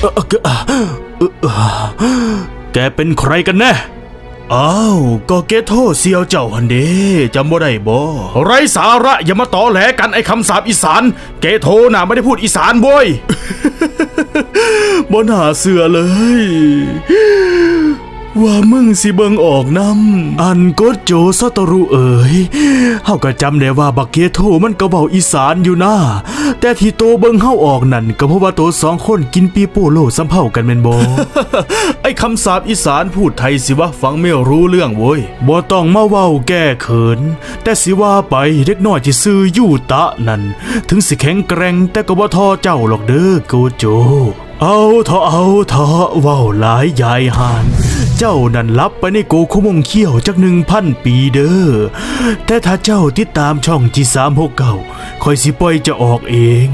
เอ่อเอ่อเอ่อเอ่อแกเป็นใครกันแน่ อ้าวก็เกโทเซียวเจ้าหันเดจำบ่ได้บ่ไรสาระอย่ามาต่อแหลกันไอ้คำสาปอีสาน เกโทน่ะไม่ได้พูดอีสานโว้ยบ่น่าเสือเลย ว่ามึงสิเบิงออกนำอันกดโจซาตรุเอ๋ยเฮาก็จำได้ว่าบักเกโทมันก็เว้าอีสานอยู่นะแต่ที่โตเบิงเฮาออกนั่นก็เพราะว่าโตสองคนกินปีโป้โลสัมเผากันแม่นบ่ไอ้คำสาปอีสานพูดไทยสิวะฟังไม่รู้เรื่องโว้ยบ่ต้องมาเว้าแก้เขิน แต่สิว่าไปเด็กน้อยที่ซื้อยู่ตะนั่น ถึงสิแข็งแกร่งแต่ก็บ่ทอเจ้าหรอกเด้อโกโจ เอาเถอะเอาเถอะเว้าหลายยายหาน เจ้านั่นลับไปในโกคุมงเขี้ยวจักหนึ่งพันปีเด้อ แต่ถ้าเจ้าติดตามช่องที่สามหกเก่าคอยสิปล่อยจะออกเอง